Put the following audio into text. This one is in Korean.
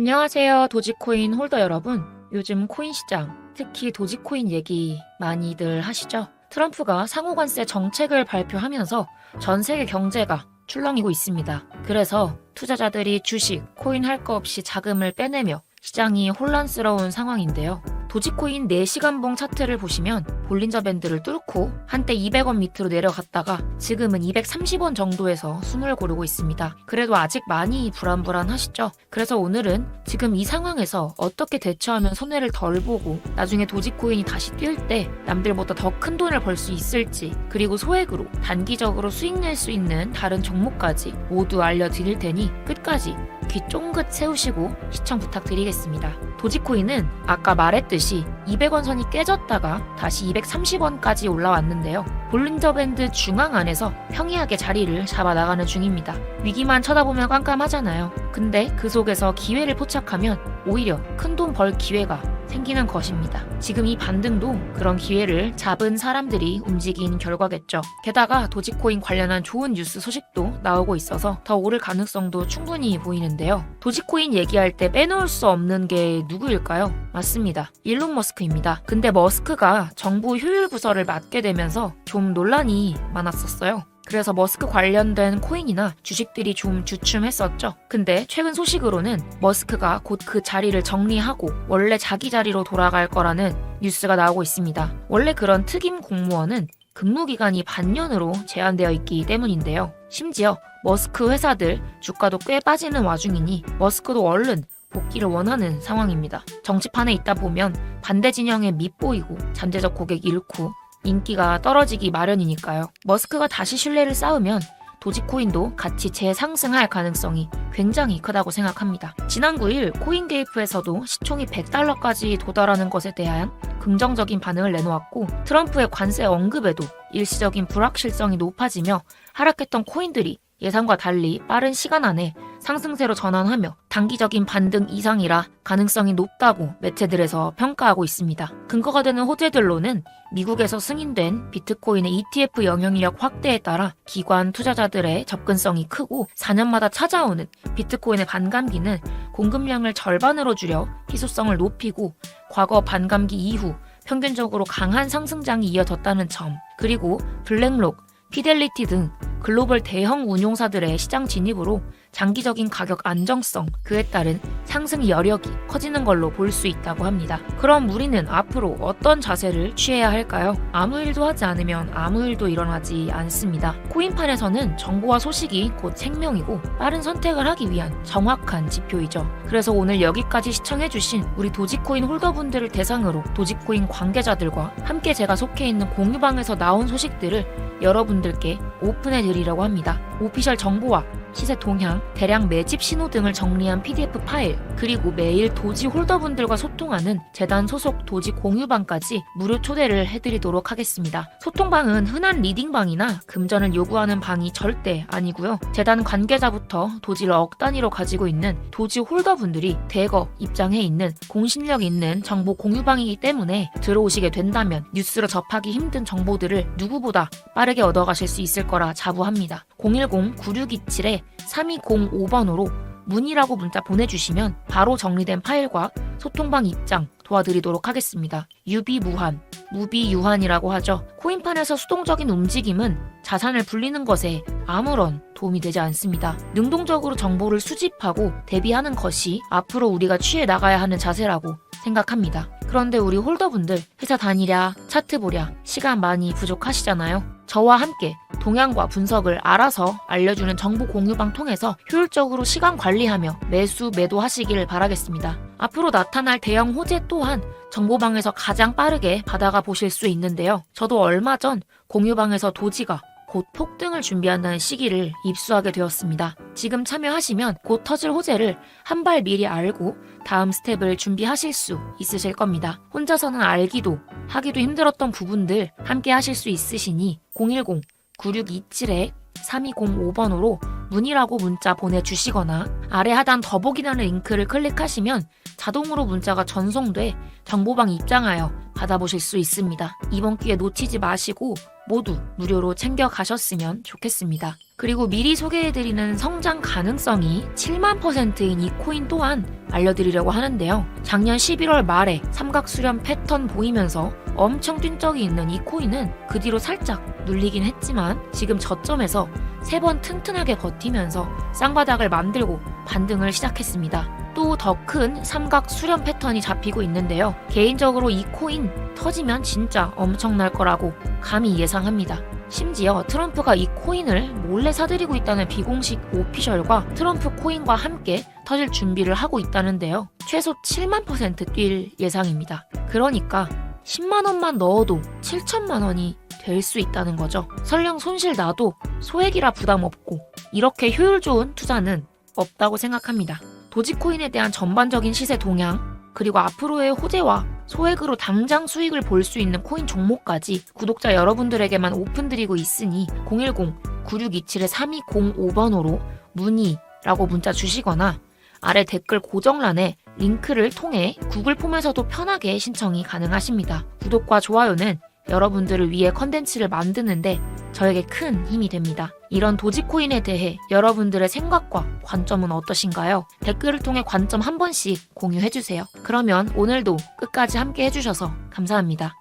안녕하세요. 도지코인 홀더 여러분. 요즘 코인 시장, 특히 도지코인 얘기 많이들 하시죠? 트럼프가 상호관세 정책을 발표하면서 전 세계 경제가 출렁이고 있습니다. 그래서 투자자들이 주식, 코인 할 거 없이 자금을 빼내며 시장이 혼란스러운 상황인데요. 도지코인 4시간봉 차트를 보시면 볼린저 밴드를 뚫고 한때 200원 밑으로 내려갔다가 지금은 230원 정도에서 숨을 고르고 있습니다. 그래도 아직 많이 불안불안하시죠? 그래서 오늘은 지금 이 상황에서 어떻게 대처하면 손해를 덜 보고 나중에 도지코인이 다시 뛸 때 남들보다 더 큰 돈을 벌 수 있을지 그리고 소액으로 단기적으로 수익 낼 수 있는 다른 종목까지 모두 알려드릴 테니 끝까지 귀 쫑긋 세우시고 시청 부탁드리겠습니다. 도지코인은 아까 말했듯이 200원 선이 깨졌다가 다시 230원까지 올라왔는데요. 볼린저 밴드 중앙 안에서 평이하게 자리를 잡아 나가는 중입니다. 위기만 쳐다보면 깜깜하잖아요. 근데 그 속에서 기회를 포착하면 오히려 큰 돈 벌 기회가 생기는 것입니다. 지금 이 반등도 그런 기회를 잡은 사람들이 움직인 결과겠죠. 게다가 도지코인 관련한 좋은 뉴스 소식도 나오고 있어서 더 오를 가능성도 충분히 보이는데요. 도지코인 얘기할 때 빼놓을 수 없는 게 누구일까요? 맞습니다. 일론 머스크입니다. 근데 머스크가 정부 효율 부서를 맡게 되면서 좀 논란이 많았었어요. 그래서 머스크 관련된 코인이나 주식들이 좀 주춤했었죠. 근데 최근 소식으로는 머스크가 곧 그 자리를 정리하고 원래 자기 자리로 돌아갈 거라는 뉴스가 나오고 있습니다. 원래 그런 특임 공무원은 근무 기간이 반년으로 제한되어 있기 때문인데요. 심지어 머스크 회사들 주가도 꽤 빠지는 와중이니 머스크도 얼른 복귀를 원하는 상황입니다. 정치판에 있다 보면 반대 진영에 밉보이고 잠재적 고객 잃고 인기가 떨어지기 마련이니까요. 머스크가 다시 신뢰를 쌓으면 도지코인도 같이 재상승할 가능성이 굉장히 크다고 생각합니다. 지난 9일 코인게이프에서도 시총이 100달러까지 도달하는 것에 대한 긍정적인 반응을 내놓았고 트럼프의 관세 언급에도 일시적인 불확실성이 높아지며 하락했던 코인들이 예상과 달리 빠른 시간 안에 상승세로 전환하며 단기적인 반등 이상이라 가능성이 높다고 매체들에서 평가하고 있습니다. 근거가 되는 호재들로는 미국에서 승인된 비트코인의 ETF 영향력 확대에 따라 기관 투자자들의 접근성이 크고 4년마다 찾아오는 비트코인의 반감기는 공급량을 절반으로 줄여 희소성을 높이고 과거 반감기 이후 평균적으로 강한 상승장이 이어졌다는 점, 그리고 블랙록, 피델리티 등 글로벌 대형 운용사들의 시장 진입으로 장기적인 가격 안정성, 그에 따른 상승 여력이 커지는 걸로 볼 수 있다고 합니다. 그럼 우리는 앞으로 어떤 자세를 취해야 할까요? 아무 일도 하지 않으면 아무 일도 일어나지 않습니다. 코인판에서는 정보와 소식이 곧 생명이고 빠른 선택을 하기 위한 정확한 지표이죠. 그래서 오늘 여기까지 시청해주신 우리 도지코인 홀더분들을 대상으로 도지코인 관계자들과 함께 제가 속해 있는 공유방에서 나온 소식들을 여러분들께 오픈해 드리려고 합니다. 오피셜 정보와 시세 동향, 대량 매집 신호 등을 정리한 PDF 파일, 그리고 매일 도지 홀더분들과 소통하는 재단 소속 도지 공유방까지 무료 초대를 해드리도록 하겠습니다. 소통방은 흔한 리딩방이나 금전을 요구하는 방이 절대 아니고요. 재단 관계자부터 도지를 억 단위로 가지고 있는 도지 홀더분들이 대거 입장해 있는 공신력 있는 정보 공유방이기 때문에 들어오시게 된다면 뉴스로 접하기 힘든 정보들을 누구보다 빠르게 얻어가실 수 있을 거라 자부합니다. 010-9627-3205번으로 문의라고 문자 보내주시면 바로 정리된 파일과 소통방 입장 도와드리도록 하겠습니다. 유비무한, 무비유한이라고 하죠. 코인판에서 수동적인 움직임은 자산을 불리는 것에 아무런 도움이 되지 않습니다. 능동적으로 정보를 수집하고 대비하는 것이 앞으로 우리가 취해 나가야 하는 자세라고 생각합니다. 그런데 우리 홀더분들 회사 다니랴, 차트 보랴, 시간 많이 부족하시잖아요. 저와 함께 동향과 분석을 알아서 알려주는 정보 공유방 통해서 효율적으로 시간 관리하며 매수, 매도하시길 바라겠습니다. 앞으로 나타날 대형 호재 또한 정보방에서 가장 빠르게 받아가 보실 수 있는데요. 저도 얼마 전 공유방에서 도지가 곧 폭등을 준비한다는 시기를 입수하게 되었습니다. 지금 참여하시면 곧 터질 호재를 한 발 미리 알고 다음 스텝을 준비하실 수 있으실 겁니다. 혼자서는 알기도 하기도 힘들었던 부분들 함께 하실 수 있으시니 010 9627-3205번으로 문의라고 문자 보내주시거나 아래 하단 더보기라는 링크를 클릭하시면 자동으로 문자가 전송돼 정보방 입장하여 받아보실 수 있습니다. 이번 기회 놓치지 마시고 모두 무료로 챙겨 가셨으면 좋겠습니다. 그리고 미리 소개해드리는 성장 가능성이 7만 퍼센트인 이 코인 또한 알려드리려고 하는데요. 작년 11월 말에 삼각 수렴 패턴 보이면서 엄청 뛴 적이 있는 이 코인은 그 뒤로 살짝 눌리긴 했지만 지금 저점에서 세 번 튼튼하게 버티면서 쌍바닥을 만들고 반등을 시작했습니다. 또 더 큰 삼각 수렴 패턴이 잡히고 있는데요. 개인적으로 이 코인 터지면 진짜 엄청날 거라고 감히 예상합니다. 심지어 트럼프가 이 코인을 몰래 사들이고 있다는 비공식 오피셜과 트럼프 코인과 함께 터질 준비를 하고 있다는데요. 최소 7만 퍼센트 뛸 예상입니다. 그러니까 10만 원만 넣어도 7천만 원이 될 수 있다는 거죠. 설령 손실 나도 소액이라 부담 없고 이렇게 효율 좋은 투자는 없다고 생각합니다. 도지코인에 대한 전반적인 시세 동향 그리고 앞으로의 호재와 소액으로 당장 수익을 볼 수 있는 코인 종목까지 구독자 여러분들에게만 오픈드리고 있으니 010-9627-3205번으로 문의라고 문자 주시거나 아래 댓글 고정란에 링크를 통해 구글 폼에서도 편하게 신청이 가능하십니다. 구독과 좋아요는 여러분들을 위해 컨텐츠를 만드는데 저에게 큰 힘이 됩니다. 이런 도지코인에 대해 여러분들의 생각과 관점은 어떠신가요? 댓글을 통해 관점 한 번씩 공유해주세요. 그러면 오늘도 끝까지 함께 해주셔서 감사합니다.